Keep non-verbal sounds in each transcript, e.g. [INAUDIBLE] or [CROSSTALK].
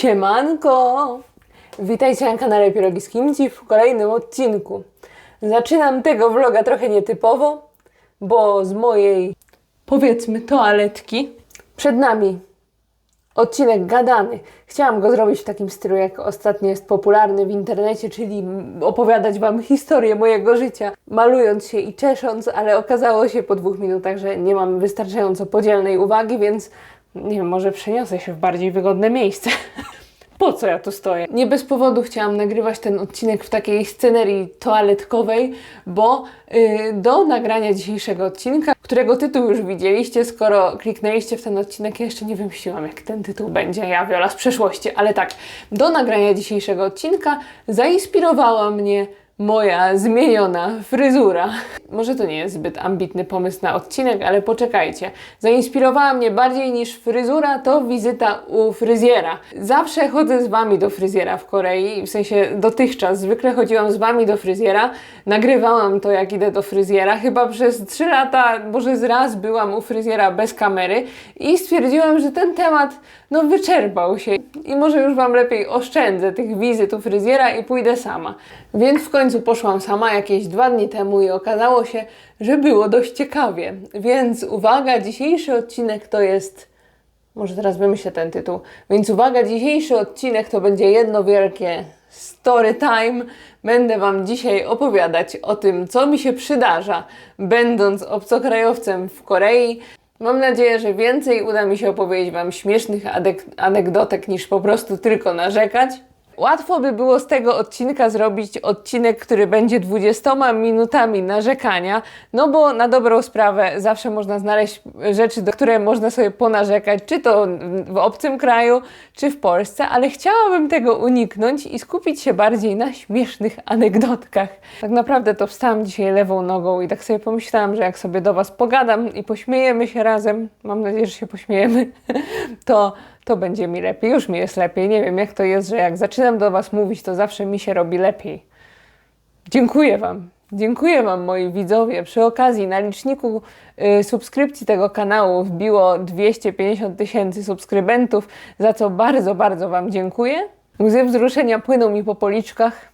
Siemanko! Witajcie na kanale Pierogi z Kimchi w kolejnym odcinku. Zaczynam tego vloga trochę nietypowo, bo z mojej, powiedzmy, toaletki przed nami odcinek gadany. Chciałam go zrobić w takim stylu, jak ostatnio jest popularny w internecie, czyli opowiadać Wam historię mojego życia, malując się i czesząc, ale okazało się po dwóch minutach, że nie mam wystarczająco podzielnej uwagi, więc nie wiem, może przeniosę się w bardziej wygodne miejsce. [LAUGHS] Po co ja tu stoję? Nie bez powodu chciałam nagrywać ten odcinek w takiej scenerii toaletkowej, bo yy, do nagrania dzisiejszego odcinka, którego tytuł już widzieliście, skoro kliknęliście w ten odcinek, ja jeszcze nie wymyśliłam, jak ten tytuł będzie, ja Wiola z przeszłości, ale tak, do nagrania dzisiejszego odcinka zainspirowała mnie moja zmieniona fryzura. Może to nie jest zbyt ambitny pomysł na odcinek, ale poczekajcie. Zainspirowała mnie bardziej niż fryzura to wizyta u fryzjera. Zawsze chodzę z Wami do fryzjera w Korei, w sensie dotychczas. Zwykle chodziłam z Wami do fryzjera. Nagrywałam to, jak idę do fryzjera. Chyba przez 3 lata, może z raz byłam u fryzjera bez kamery i stwierdziłam, że ten temat no wyczerpał się i może już Wam lepiej oszczędzę tych wizyt u fryzjera i pójdę sama. Więc w końcu poszłam sama jakieś dwa dni temu i okazało się, że było dość ciekawie. Więc uwaga, dzisiejszy odcinek to jest. Może teraz wymyślę ten tytuł. Więc uwaga, dzisiejszy odcinek to będzie jedno wielkie story time. Będę Wam dzisiaj opowiadać o tym, co mi się przydarza, będąc obcokrajowcem w Korei. Mam nadzieję, że więcej uda mi się opowiedzieć Wam śmiesznych anegdotek niż po prostu tylko narzekać. Łatwo by było z tego odcinka zrobić odcinek, który będzie 20 minutami narzekania, no bo na dobrą sprawę zawsze można znaleźć rzeczy, do które można sobie ponarzekać, czy to w obcym kraju, czy w Polsce, ale chciałabym tego uniknąć i skupić się bardziej na śmiesznych anegdotkach. Tak naprawdę to wstałam dzisiaj lewą nogą i tak sobie pomyślałam, że jak sobie do Was pogadam i pośmiejemy się razem, mam nadzieję, że się pośmiejemy, [LAUGHS] to to będzie mi lepiej. Już mi jest lepiej. Nie wiem, jak to jest, że jak zaczynam do Was mówić, to zawsze mi się robi lepiej. Dziękuję Wam. Dziękuję Wam, moi widzowie. Przy okazji na liczniku y, subskrypcji tego kanału wbiło 250 tysięcy subskrybentów, za co bardzo, bardzo Wam dziękuję. Łzy wzruszenia płyną mi po policzkach.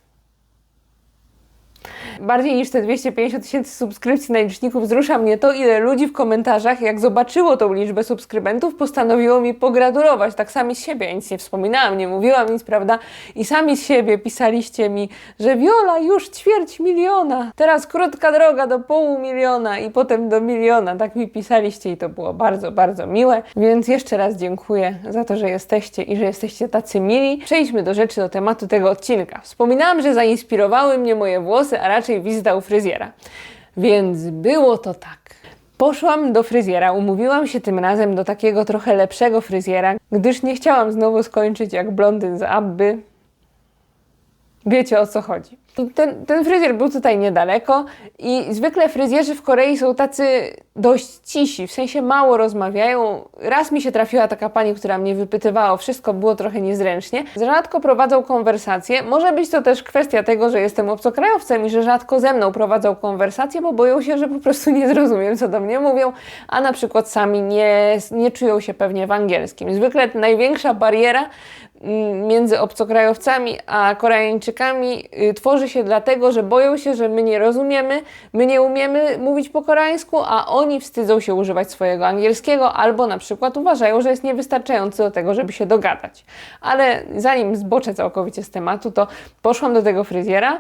Bardziej niż te 250 tysięcy subskrypcji na liczniku wzrusza mnie to, ile ludzi w komentarzach, jak zobaczyło tą liczbę subskrybentów, postanowiło mi pogratulować. Tak sami z siebie. Ja nic nie wspominałam, nie mówiłam nic, prawda? I sami z siebie pisaliście mi, że Wiola już ćwierć miliona. Teraz krótka droga do pół miliona i potem do miliona. Tak mi pisaliście i to było bardzo, bardzo miłe. Więc jeszcze raz dziękuję za to, że jesteście i że jesteście tacy mili. Przejdźmy do rzeczy, do tematu tego odcinka. Wspominałam, że zainspirowały mnie moje włosy, a raczej raczej wizyta u fryzjera. Więc było to tak. Poszłam do fryzjera, umówiłam się tym razem do takiego trochę lepszego fryzjera, gdyż nie chciałam znowu skończyć jak blondyn z Abby. Wiecie o co chodzi. Ten, ten fryzjer był tutaj niedaleko i zwykle fryzjerzy w Korei są tacy dość cisi, w sensie mało rozmawiają. Raz mi się trafiła taka pani, która mnie wypytywała wszystko, było trochę niezręcznie. Rzadko prowadzą konwersacje. Może być to też kwestia tego, że jestem obcokrajowcem i że rzadko ze mną prowadzą konwersacje, bo boją się, że po prostu nie zrozumiem, co do mnie mówią, a na przykład sami nie, nie czują się pewnie w angielskim. Zwykle największa bariera mm, między obcokrajowcami a Koreańczykami y, tworzy się dlatego, że boją się, że my nie rozumiemy, my nie umiemy mówić po koreańsku, a oni wstydzą się używać swojego angielskiego albo na przykład uważają, że jest niewystarczający do tego, żeby się dogadać. Ale zanim zboczę całkowicie z tematu, to poszłam do tego fryzjera,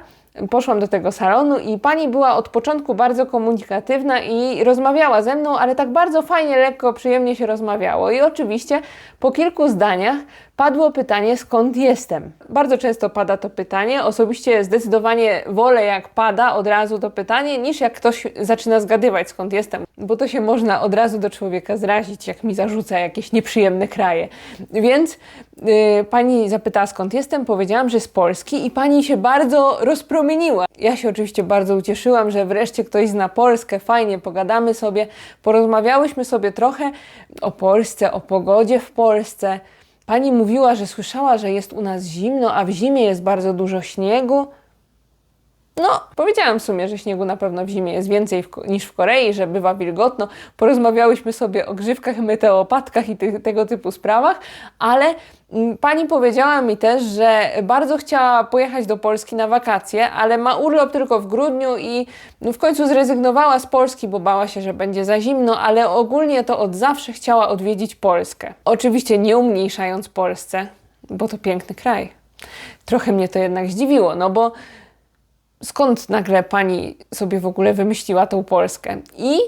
poszłam do tego salonu i pani była od początku bardzo komunikatywna i rozmawiała ze mną, ale tak bardzo fajnie, lekko, przyjemnie się rozmawiało. I oczywiście po kilku zdaniach padło pytanie, skąd jestem. Bardzo często pada to pytanie. Osobiście zdecydowanie wolę, jak pada od razu to pytanie, niż jak ktoś zaczyna zgadywać, skąd jestem, bo to się można od razu do człowieka zrazić, jak mi zarzuca jakieś nieprzyjemne kraje. Więc yy, pani zapytała, skąd jestem, powiedziałam, że z Polski i pani się bardzo rozpromieniła. Ja się oczywiście bardzo ucieszyłam, że wreszcie ktoś zna Polskę, fajnie pogadamy sobie, porozmawiałyśmy sobie trochę o Polsce, o pogodzie w Polsce. Pani mówiła, że słyszała, że jest u nas zimno, a w zimie jest bardzo dużo śniegu. No, powiedziałam w sumie, że śniegu na pewno w zimie jest więcej w, niż w Korei, że bywa wilgotno. Porozmawiałyśmy sobie o grzywkach, meteopatkach i ty, tego typu sprawach, ale Mm, Pani powiedziała mi też, że bardzo chciała pojechać do Polski na wakacje, ale ma urlop tylko w grudniu i no, w końcu zrezygnowała z Polski, bo bała się, że będzie za zimno, ale ogólnie to od zawsze chciała odwiedzić Polskę. Oczywiście nie umniejszając Polsce, bo to piękny kraj. Trochę mnie to jednak zdziwiło, no bo skąd nagle pani sobie w ogóle wymyśliła tą Polskę? I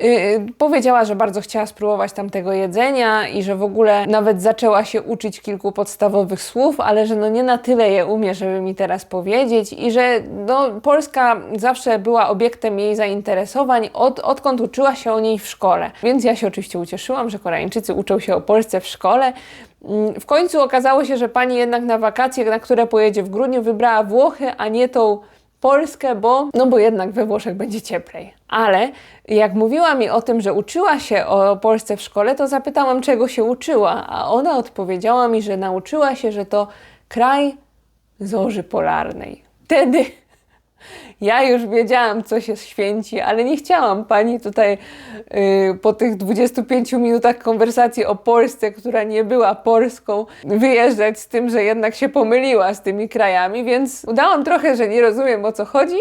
yy, powiedziała, że bardzo chciała spróbować tamtego jedzenia i że w ogóle nawet zaczęła się uczyć kilku podstawowych słów, ale że no nie na tyle je umie, żeby mi teraz powiedzieć i że no, Polska zawsze była obiektem jej zainteresowań, od, odkąd uczyła się o niej w szkole. Więc ja się oczywiście ucieszyłam, że Koreańczycy uczą się o Polsce w szkole. Mm, W końcu okazało się, że pani jednak na wakacje, na które pojedzie w grudniu, wybrała Włochy, a nie tą Polskę, bo, no bo jednak we Włoszech będzie cieplej. Ale jak mówiła mi o tym, że uczyła się o Polsce w szkole, to zapytałam, czego się uczyła, a ona odpowiedziała mi, że nauczyła się, że to kraj zorzy polarnej. Wtedy ja już wiedziałam, co się święci, ale nie chciałam pani tutaj yy, po tych 25 minutach konwersacji o Polsce, która nie była Polską, wyjeżdżać z tym, że jednak się pomyliła z tymi krajami, więc udałam trochę, że nie rozumiem o co chodzi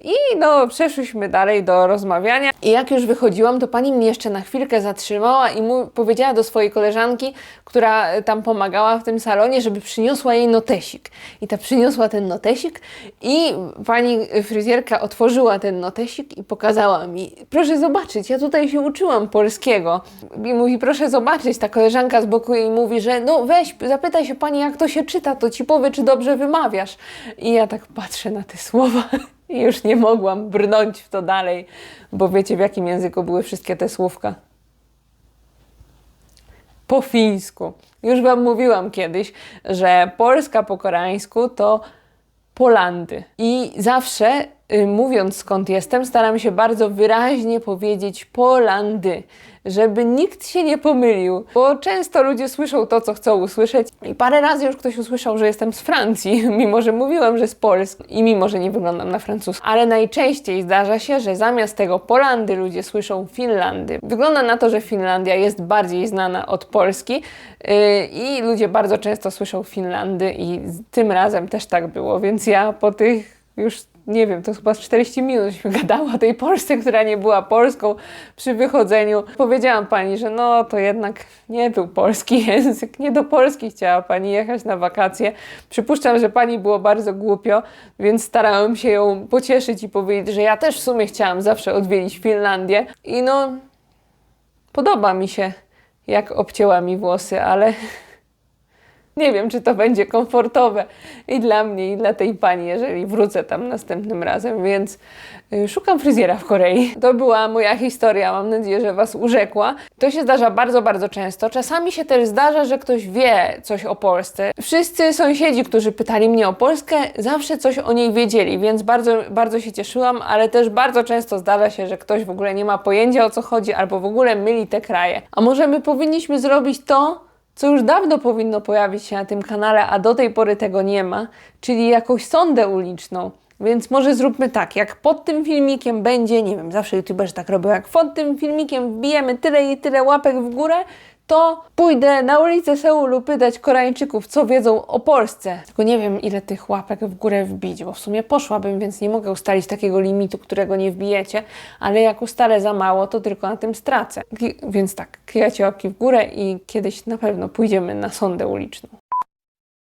i no przeszliśmy dalej do rozmawiania. I jak już wychodziłam, to pani mnie jeszcze na chwilkę zatrzymała i mu powiedziała do swojej koleżanki, która tam pomagała w tym salonie, żeby przyniosła jej notesik. I ta przyniosła ten notesik i pani fryzjerka otworzyła ten notesik i pokazała mi, proszę zobaczyć, ja tutaj się uczyłam polskiego. I mówi, proszę zobaczyć, ta koleżanka z boku jej mówi, że no weź, zapytaj się pani, jak to się czyta, to ci powie, czy dobrze wymawiasz. I ja tak patrzę na te słowa [LAUGHS] i już nie mogłam brnąć w to dalej, bo wiecie, w jakim języku były wszystkie te słówka po fińsku. Już Wam mówiłam kiedyś, że Polska po koreańsku to Polandy. I zawsze mówiąc skąd jestem, staram się bardzo wyraźnie powiedzieć Polandy, żeby nikt się nie pomylił, bo często ludzie słyszą to, co chcą usłyszeć i parę razy już ktoś usłyszał, że jestem z Francji, [LAUGHS] mimo że mówiłam, że z Polski i mimo, że nie wyglądam na francuska. Ale najczęściej zdarza się, że zamiast tego Polandy ludzie słyszą Finlandy. Wygląda na to, że Finlandia jest bardziej znana od Polski yy, i ludzie bardzo często słyszą Finlandy i tym razem też tak było, więc ja po tych już nie wiem, to chyba z 40 minut się [LAUGHS] gadała o tej Polsce, która nie była Polską przy wychodzeniu. Powiedziałam pani, że no to jednak nie był polski [LAUGHS] język, nie do Polski chciała pani jechać na wakacje. Przypuszczam, że pani było bardzo głupio, więc starałam się ją pocieszyć i powiedzieć, że ja też w sumie chciałam zawsze odwiedzić Finlandię. I no, podoba mi się, jak obcięła mi włosy, ale [LAUGHS] nie wiem, czy to będzie komfortowe i dla mnie, i dla tej pani, jeżeli wrócę tam następnym razem, więc y, szukam fryzjera w Korei. To była moja historia, mam nadzieję, że Was urzekła. To się zdarza bardzo, bardzo często. Czasami się też zdarza, że ktoś wie coś o Polsce. Wszyscy sąsiedzi, którzy pytali mnie o Polskę, zawsze coś o niej wiedzieli, więc bardzo, bardzo się cieszyłam, ale też bardzo często zdarza się, że ktoś w ogóle nie ma pojęcia o co chodzi, albo w ogóle myli te kraje. A może my powinniśmy zrobić to, co już dawno powinno pojawić się na tym kanale, a do tej pory tego nie ma, czyli jakąś sondę uliczną. Więc może zróbmy tak, jak pod tym filmikiem będzie, nie wiem, zawsze youtuberzy tak robią, jak pod tym filmikiem wbijemy tyle i tyle łapek w górę, to pójdę na ulicę Seulu pytać Koreańczyków, co wiedzą o Polsce. Tylko nie wiem, ile tych łapek w górę wbić, bo w sumie poszłabym, więc nie mogę ustalić takiego limitu, którego nie wbijecie, ale jak ustalę za mało, to tylko na tym stracę. Więc tak, klikajcie łapki w górę i kiedyś na pewno pójdziemy na sondę uliczną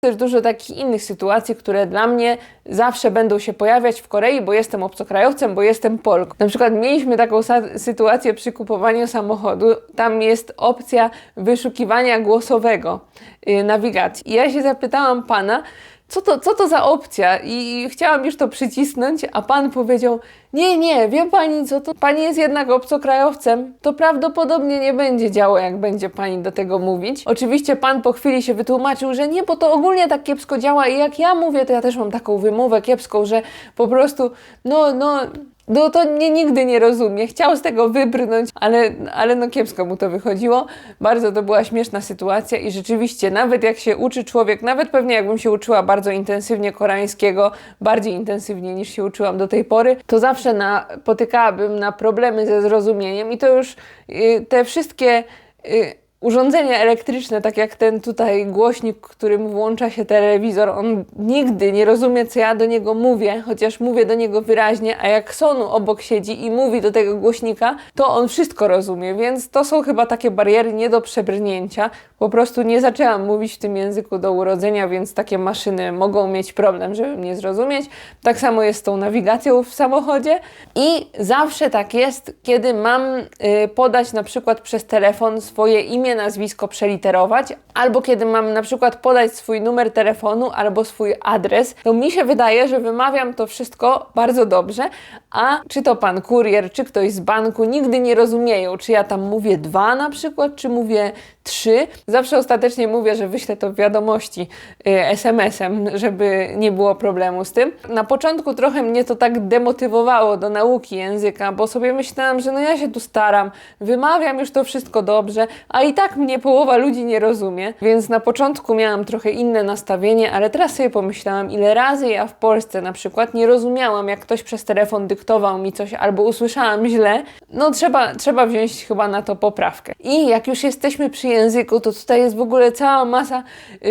też dużo takich innych sytuacji, które dla mnie zawsze będą się pojawiać w Korei, bo jestem obcokrajowcem, bo jestem Polką. Na przykład mieliśmy taką sytuację przy kupowaniu samochodu. Tam jest opcja wyszukiwania głosowego yy, nawigacji. I ja się zapytałam pana, co to, co to za opcja? I chciałam już to przycisnąć, a pan powiedział: Nie, nie, wie pani co, to pani jest jednak obcokrajowcem. To prawdopodobnie nie będzie działo, jak będzie pani do tego mówić. Oczywiście pan po chwili się wytłumaczył, że nie, bo to ogólnie tak kiepsko działa i jak ja mówię, to ja też mam taką wymowę kiepską, że po prostu, no, no. No to mnie nigdy nie rozumie. Chciał z tego wybrnąć, ale, ale no kiepsko mu to wychodziło. Bardzo to była śmieszna sytuacja i rzeczywiście nawet jak się uczy człowiek, nawet pewnie jakbym się uczyła bardzo intensywnie koreańskiego, bardziej intensywnie niż się uczyłam do tej pory, to zawsze napotykałabym na problemy ze zrozumieniem i to już y, te wszystkie y, urządzenia elektryczne, tak jak ten tutaj głośnik, którym włącza się telewizor, on nigdy nie rozumie, co ja do niego mówię, chociaż mówię do niego wyraźnie, a jak Sonu obok siedzi i mówi do tego głośnika, to on wszystko rozumie, więc to są chyba takie bariery nie do przebrnięcia. Po prostu nie zaczęłam mówić w tym języku do urodzenia, więc takie maszyny mogą mieć problem, żeby mnie zrozumieć. Tak samo jest z tą nawigacją w samochodzie i zawsze tak jest, kiedy mam y, podać na przykład przez telefon swoje imię, nazwisko przeliterować, albo kiedy mam na przykład podać swój numer telefonu albo swój adres, to mi się wydaje, że wymawiam to wszystko bardzo dobrze, a czy to pan kurier, czy ktoś z banku nigdy nie rozumieją, czy ja tam mówię dwa na przykład, czy mówię trzy. Zawsze ostatecznie mówię, że wyślę to w wiadomości y, SMS-em, żeby nie było problemu z tym. Na początku trochę mnie to tak demotywowało do nauki języka, bo sobie myślałam, że no ja się tu staram, wymawiam już to wszystko dobrze, a i tak mnie połowa ludzi nie rozumie, więc na początku miałam trochę inne nastawienie, ale teraz sobie pomyślałam, ile razy ja w Polsce na przykład nie rozumiałam, jak ktoś przez telefon dyktował mi coś albo usłyszałam źle, no trzeba, trzeba wziąć chyba na to poprawkę. I jak już jesteśmy przy języku, to tutaj jest w ogóle cała masa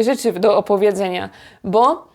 rzeczy do opowiedzenia, bo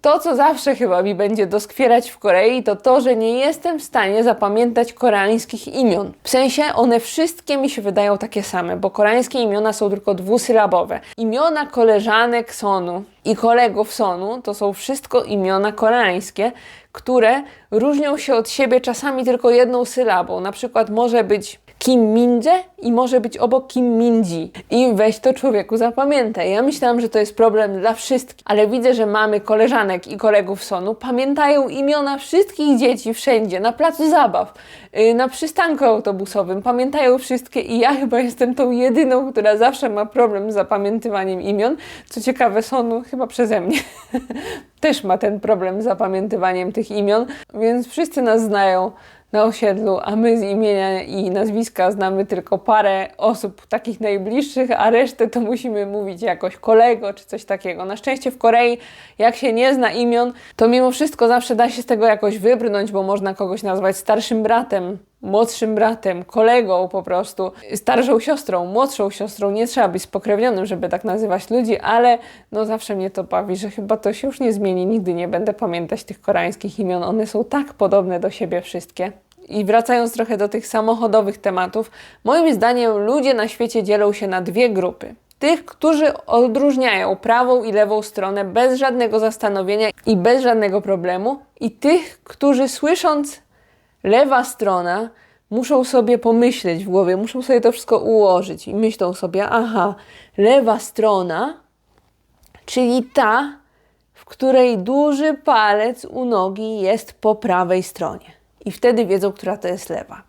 to, co zawsze chyba mi będzie doskwierać w Korei, to to, że nie jestem w stanie zapamiętać koreańskich imion. W sensie one wszystkie mi się wydają takie same, bo koreańskie imiona są tylko dwusylabowe. Imiona koleżanek Sonu i kolegów Sonu to są wszystko imiona koreańskie, które różnią się od siebie czasami tylko jedną sylabą. Na przykład może być Kim Minje i może być obok Kim Minji. I weź to człowieku zapamiętaj. Ja myślałam, że to jest problem dla wszystkich, ale widzę, że mamy koleżanek i kolegów Sonu pamiętają imiona wszystkich dzieci wszędzie, na placu zabaw, yy, na przystanku autobusowym, pamiętają wszystkie i ja chyba jestem tą jedyną, która zawsze ma problem z zapamiętywaniem imion. Co ciekawe, Sonu chyba przeze mnie [LAUGHS] też ma ten problem z zapamiętywaniem tych imion, więc wszyscy nas znają na osiedlu, a my z imienia i nazwiska znamy tylko parę osób takich najbliższych, a resztę to musimy mówić jakoś kolego czy coś takiego. Na szczęście w Korei, jak się nie zna imion, to mimo wszystko zawsze da się z tego jakoś wybrnąć, bo można kogoś nazwać starszym bratem, młodszym bratem, kolegą po prostu, starszą siostrą, młodszą siostrą. Nie trzeba być spokrewnionym, żeby tak nazywać ludzi, ale no zawsze mnie to bawi, że chyba to się już nie zmieni. Nigdy nie będę pamiętać tych koreańskich imion. One są tak podobne do siebie wszystkie. I wracając trochę do tych samochodowych tematów, moim zdaniem ludzie na świecie dzielą się na dwie grupy. Tych, którzy odróżniają prawą i lewą stronę bez żadnego zastanowienia i bez żadnego problemu, i tych, którzy słysząc lewa strona, muszą sobie pomyśleć w głowie, muszą sobie to wszystko ułożyć i myślą sobie, aha, lewa strona, czyli ta, w której duży palec u nogi jest po prawej stronie. I wtedy wiedzą, która to jest lewa.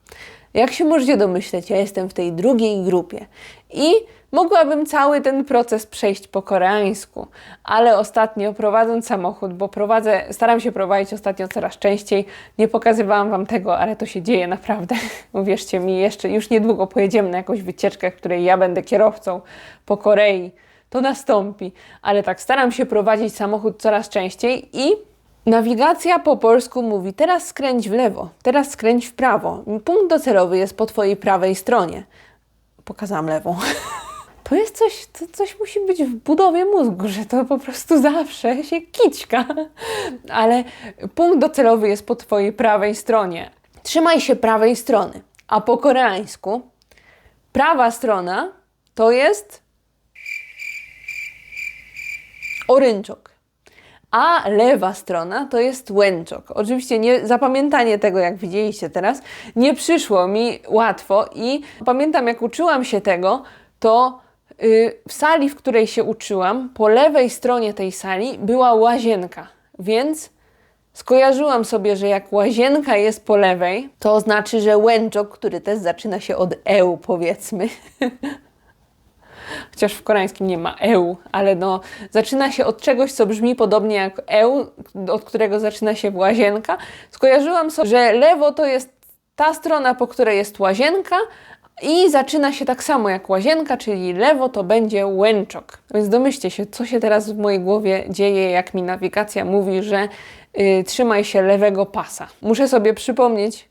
Jak się możecie domyśleć, ja jestem w tej drugiej grupie i mogłabym cały ten proces przejść po koreańsku, ale ostatnio prowadząc samochód, bo prowadzę, staram się prowadzić ostatnio coraz częściej, nie pokazywałam Wam tego, ale to się dzieje naprawdę. [LAUGHS] Uwierzcie mi, jeszcze już niedługo pojedziemy na jakąś wycieczkę, w której ja będę kierowcą po Korei. To nastąpi, ale tak staram się prowadzić samochód coraz częściej i Nawigacja po polsku mówi teraz skręć w lewo, teraz skręć w prawo. Punkt docelowy jest po Twojej prawej stronie. Pokazałam lewą. [LAUGHS] To jest coś, to coś musi być w budowie mózgu, że to po prostu zawsze się kiczka. [LAUGHS] Ale punkt docelowy jest po Twojej prawej stronie. Trzymaj się prawej strony. A po koreańsku prawa strona to jest orynczok a lewa strona to jest łęczok. Oczywiście nie, zapamiętanie tego, jak widzieliście teraz, nie przyszło mi łatwo i pamiętam, jak uczyłam się tego, to yy, w sali, w której się uczyłam, po lewej stronie tej sali była łazienka, więc skojarzyłam sobie, że jak łazienka jest po lewej, to znaczy, że łęczok, który też zaczyna się od eł, powiedzmy, [LAUGHS] chociaż w koreańskim nie ma eu, ale no zaczyna się od czegoś, co brzmi podobnie jak eu, od którego zaczyna się łazienka. Skojarzyłam sobie, że lewo to jest ta strona, po której jest łazienka, i zaczyna się tak samo jak łazienka, czyli lewo to będzie łęczok. Więc domyślcie się, co się teraz w mojej głowie dzieje, jak mi nawigacja mówi, że yy, trzymaj się lewego pasa. Muszę sobie przypomnieć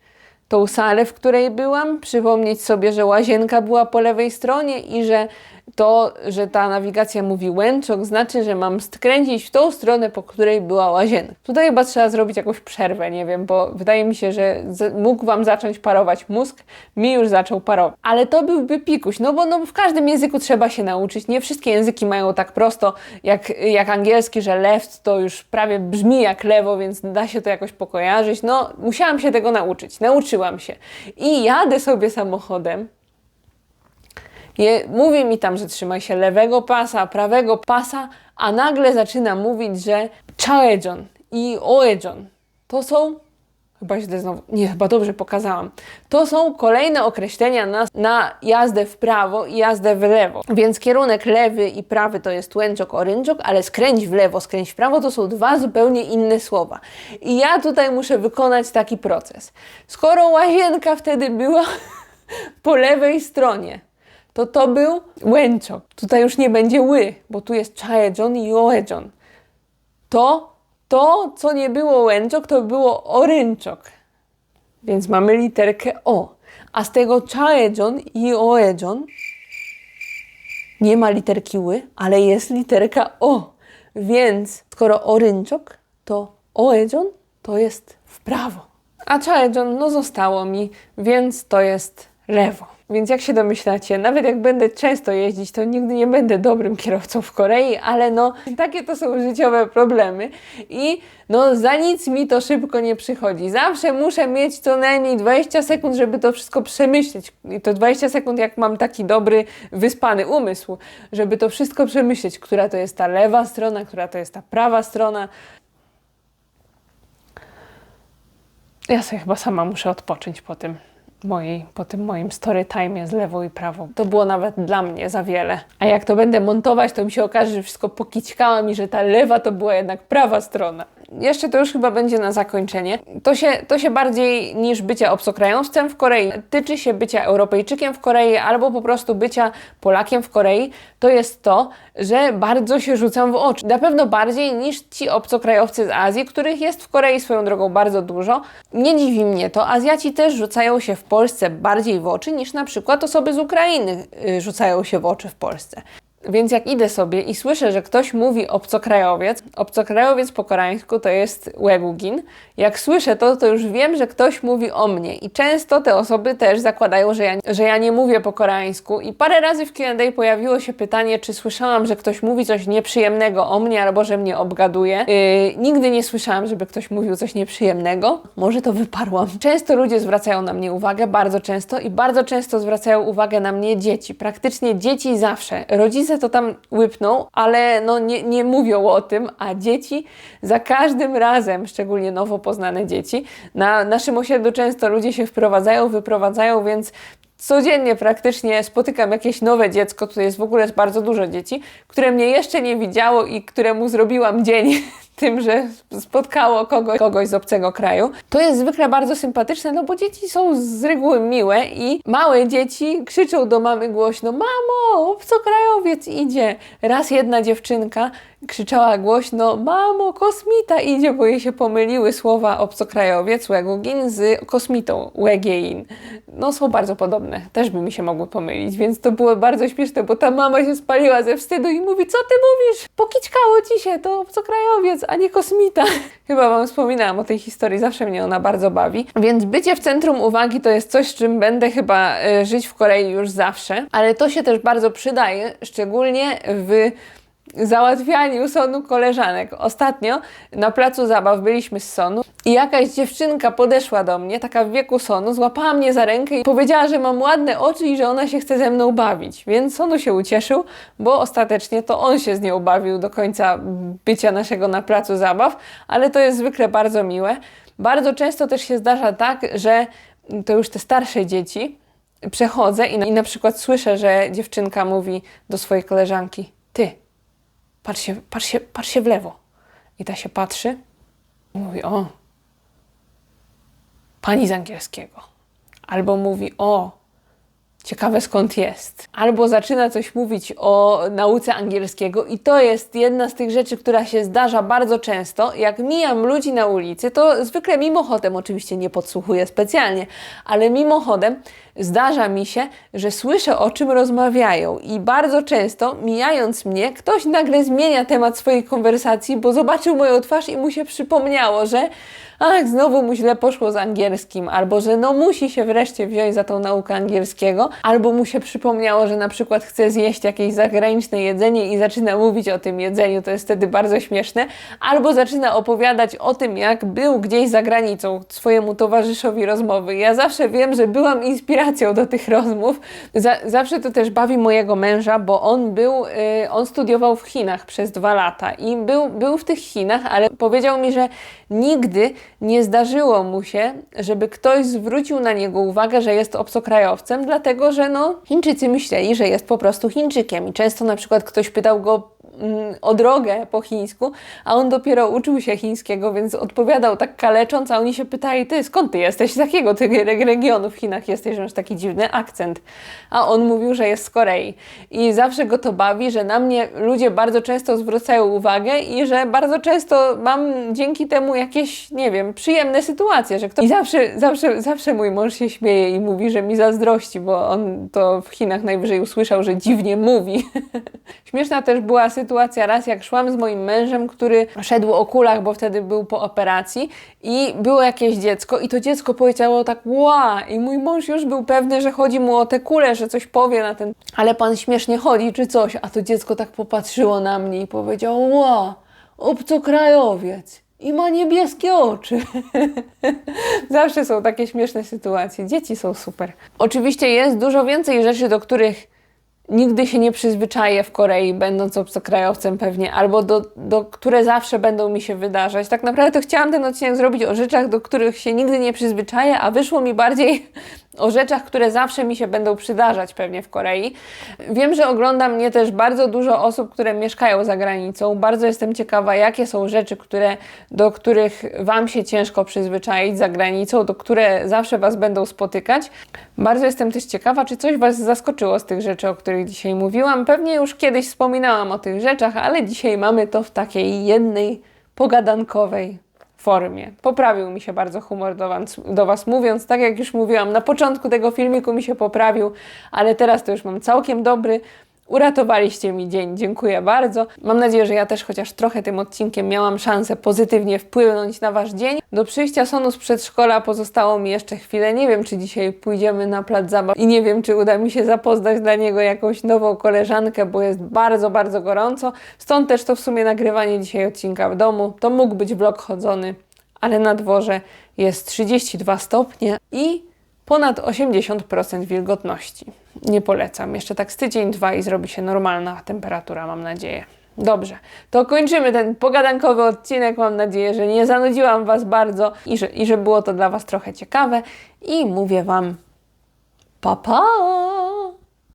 tą salę, w której byłam, przypomnieć sobie, że łazienka była po lewej stronie i że to, że ta nawigacja mówi łęczok, znaczy, że mam skręcić w tą stronę, po której była łazienka. Tutaj chyba trzeba zrobić jakąś przerwę, nie wiem, bo wydaje mi się, że mógł Wam zacząć parować mózg, mi już zaczął parować. Ale to byłby pikuś, no bo no, w każdym języku trzeba się nauczyć. Nie wszystkie języki mają tak prosto jak, jak angielski, że left to już prawie brzmi jak lewo, więc da się to jakoś pokojarzyć. No, musiałam się tego nauczyć, nauczyłam się. I jadę sobie samochodem, je, mówi mi tam, że trzymaj się lewego pasa, prawego pasa, a nagle zaczyna mówić, że chaejon i oejon to są, chyba źle znowu, nie, chyba dobrze pokazałam, to są kolejne określenia na, na jazdę w prawo i jazdę w lewo. Więc kierunek lewy i prawy to jest łęczok, oręczok, ale skręć w lewo, skręć w prawo to są dwa zupełnie inne słowa. I ja tutaj muszę wykonać taki proces. Skoro łazienka wtedy była [LAUGHS] po lewej stronie, to to był łęczok. Tutaj już nie będzie ły, bo tu jest chaejon i oejon. To, to, co nie było łęczok, to było oręczok. Więc mamy literkę O. A z tego chaejon i oejon nie ma literki ły, ale jest literka O. Więc skoro oręczok, to oejon to jest w prawo. A chaejon no zostało mi, więc to jest lewo. Więc jak się domyślacie, nawet jak będę często jeździć, to nigdy nie będę dobrym kierowcą w Korei, ale no takie to są życiowe problemy i no za nic mi to szybko nie przychodzi. Zawsze muszę mieć co najmniej 20 sekund, żeby to wszystko przemyśleć. I to 20 sekund, jak mam taki dobry, wyspany umysł, żeby to wszystko przemyśleć, która to jest ta lewa strona, która to jest ta prawa strona. Ja sobie chyba sama muszę odpocząć po tym mojej, po tym moim story time z lewo i prawo. To było nawet dla mnie za wiele. A jak to będę montować, to mi się okaże, że wszystko pokićkałam i że ta lewa to była jednak prawa strona. Jeszcze to już chyba będzie na zakończenie. To się, to się bardziej niż bycia obcokrajowcem w Korei tyczy się bycia Europejczykiem w Korei albo po prostu bycia Polakiem w Korei. To jest to, że bardzo się rzucam w oczy. Na pewno bardziej niż ci obcokrajowcy z Azji, których jest w Korei swoją drogą bardzo dużo. Nie dziwi mnie to. Azjaci też rzucają się w Polsce bardziej w oczy niż na przykład osoby z Ukrainy y, rzucają się w oczy w Polsce. Więc jak idę sobie i słyszę, że ktoś mówi obcokrajowiec, obcokrajowiec po koreańsku to jest Wegugin, jak słyszę to, to już wiem, że ktoś mówi o mnie i często te osoby też zakładają, że ja, że ja nie mówię po koreańsku i parę razy w Q&A pojawiło się pytanie, czy słyszałam, że ktoś mówi coś nieprzyjemnego o mnie albo że mnie obgaduje. Yy, nigdy nie słyszałam, żeby ktoś mówił coś nieprzyjemnego. Może to wyparłam. Często ludzie zwracają na mnie uwagę, bardzo często i bardzo często zwracają uwagę na mnie dzieci. Praktycznie dzieci zawsze. Rodzice to tam łypną, ale no nie, nie mówią o tym, a dzieci za każdym razem, szczególnie nowo poznane dzieci, na naszym osiedlu często ludzie się wprowadzają, wyprowadzają, więc codziennie praktycznie spotykam jakieś nowe dziecko, tutaj jest w ogóle bardzo dużo dzieci, które mnie jeszcze nie widziało i któremu zrobiłam dzień [LAUGHS] tym, że spotkało kogoś, kogoś z obcego kraju. To jest zwykle bardzo sympatyczne, no bo dzieci są z reguły miłe i małe dzieci krzyczą do mamy głośno: Mamo, obcokrajowiec idzie. Raz jedna dziewczynka krzyczała głośno: Mamo, kosmita idzie, bo jej się pomyliły słowa obcokrajowiec Łegugin z kosmitą Łegiein. No są bardzo podobne, też by mi się mogły pomylić, więc to było bardzo śmieszne, bo ta mama się spaliła ze wstydu i mówi: Co ty mówisz? Pokiczkało ci się, to obcokrajowiec, a nie kosmita. [LAUGHS] Chyba Wam wspominałam o tej historii, zawsze mnie ona bardzo bawi. Więc bycie w centrum uwagi to jest coś, z czym będę chyba y, żyć w Korei już zawsze, ale to się też bardzo przydaje, szczególnie w załatwianiu sonu koleżanek. Ostatnio na placu zabaw byliśmy z sonu i jakaś dziewczynka podeszła do mnie, taka w wieku sonu, złapała mnie za rękę i powiedziała, że mam ładne oczy i że ona się chce ze mną bawić. Więc sonu się ucieszył, bo ostatecznie to on się z nią bawił do końca bycia naszego na placu zabaw, ale to jest zwykle bardzo miłe. Bardzo często też się zdarza tak, że to już te starsze dzieci przechodzę i na, i na przykład słyszę, że dziewczynka mówi do swojej koleżanki: Ty, patrz się, patrz się, patrz się w lewo. I ta się patrzy i mówi, o, pani z angielskiego. Albo mówi, o, ciekawe skąd jest. Albo zaczyna coś mówić o nauce angielskiego i to jest jedna z tych rzeczy, która się zdarza bardzo często. Jak mijam ludzi na ulicy, to zwykle mimochodem, oczywiście nie podsłuchuję specjalnie, ale mimochodem zdarza mi się, że słyszę o czym rozmawiają i bardzo często mijając mnie, ktoś nagle zmienia temat swojej konwersacji, bo zobaczył moją twarz i mu się przypomniało, że ach, znowu mu źle poszło z angielskim, albo że no musi się wreszcie wziąć za tą naukę angielskiego, albo mu się przypomniało, że na przykład chce zjeść jakieś zagraniczne jedzenie i zaczyna mówić o tym jedzeniu, to jest wtedy bardzo śmieszne, albo zaczyna opowiadać o tym, jak był gdzieś za granicą swojemu towarzyszowi rozmowy. Ja zawsze wiem, że byłam inspiracją do tych rozmów. Za, zawsze to też bawi mojego męża, bo on był, y, on studiował w Chinach przez dwa lata i był, był w tych Chinach, ale powiedział mi, że nigdy nie zdarzyło mu się, żeby ktoś zwrócił na niego uwagę, że jest obcokrajowcem, dlatego że no, Chińczycy myśleli, że jest po prostu Chińczykiem. I często na przykład ktoś pytał go o drogę po chińsku, a on dopiero uczył się chińskiego, więc odpowiadał tak kalecząc, a oni się pytali, ty skąd ty jesteś, z jakiego ty re- regionu w Chinach jesteś, że masz taki dziwny akcent. A on mówił, że jest z Korei. I zawsze go to bawi, że na mnie ludzie bardzo często zwracają uwagę i że bardzo często mam dzięki temu jakieś, nie wiem, przyjemne sytuacje, że ktoś... I zawsze, zawsze, zawsze mój mąż się śmieje i mówi, że mi zazdrości, bo on to w Chinach najwyżej usłyszał, że dziwnie mówi. [LAUGHS] Śmieszna też była sytuacja raz, jak szłam z moim mężem, który szedł o kulach, bo wtedy był po operacji i było jakieś dziecko i to dziecko powiedziało tak ła i mój mąż już był pewny, że chodzi mu o te kule, że coś powie na ten, ale pan śmiesznie chodzi czy coś, a to dziecko tak popatrzyło na mnie i powiedziało ła, obcokrajowiec. I ma niebieskie oczy. [LAUGHS] Zawsze są takie śmieszne sytuacje. Dzieci są super. Oczywiście jest dużo więcej rzeczy, do których nigdy się nie przyzwyczaję w Korei, będąc obcokrajowcem pewnie, albo do, do, które zawsze będą mi się wydarzać. Tak naprawdę to chciałam ten odcinek zrobić o rzeczach, do których się nigdy nie przyzwyczaję, a wyszło mi bardziej o rzeczach, które zawsze mi się będą przydarzać pewnie w Korei. Wiem, że ogląda mnie też bardzo dużo osób, które mieszkają za granicą. Bardzo jestem ciekawa, jakie są rzeczy, które, do których Wam się ciężko przyzwyczaić za granicą, do które zawsze Was będą spotykać. Bardzo jestem też ciekawa, czy coś Was zaskoczyło z tych rzeczy, o których dzisiaj mówiłam. Pewnie już kiedyś wspominałam o tych rzeczach, ale dzisiaj mamy to w takiej jednej pogadankowej formie. Poprawił mi się bardzo humor do was, do was mówiąc, tak jak już mówiłam, na początku tego filmiku mi się poprawił, ale teraz to już mam całkiem dobry. Uratowaliście mi dzień, dziękuję bardzo. Mam nadzieję, że ja też chociaż trochę tym odcinkiem miałam szansę pozytywnie wpłynąć na Wasz dzień. Do przyjścia Sonu z przedszkola pozostało mi jeszcze chwilę. Nie wiem, czy dzisiaj pójdziemy na plac zabaw i nie wiem, czy uda mi się zapoznać dla niego jakąś nową koleżankę, bo jest bardzo, bardzo gorąco. Stąd też to w sumie nagrywanie dzisiaj odcinka w domu. To mógł być vlog chodzony, ale na dworze jest 32 stopnie i ponad 80% wilgotności. Nie polecam. Jeszcze tak z tydzień, dwa i zrobi się normalna temperatura, mam nadzieję. Dobrze, to kończymy ten pogadankowy odcinek. Mam nadzieję, że nie zanudziłam Was bardzo i że, i że było to dla Was trochę ciekawe. I mówię Wam pa pa!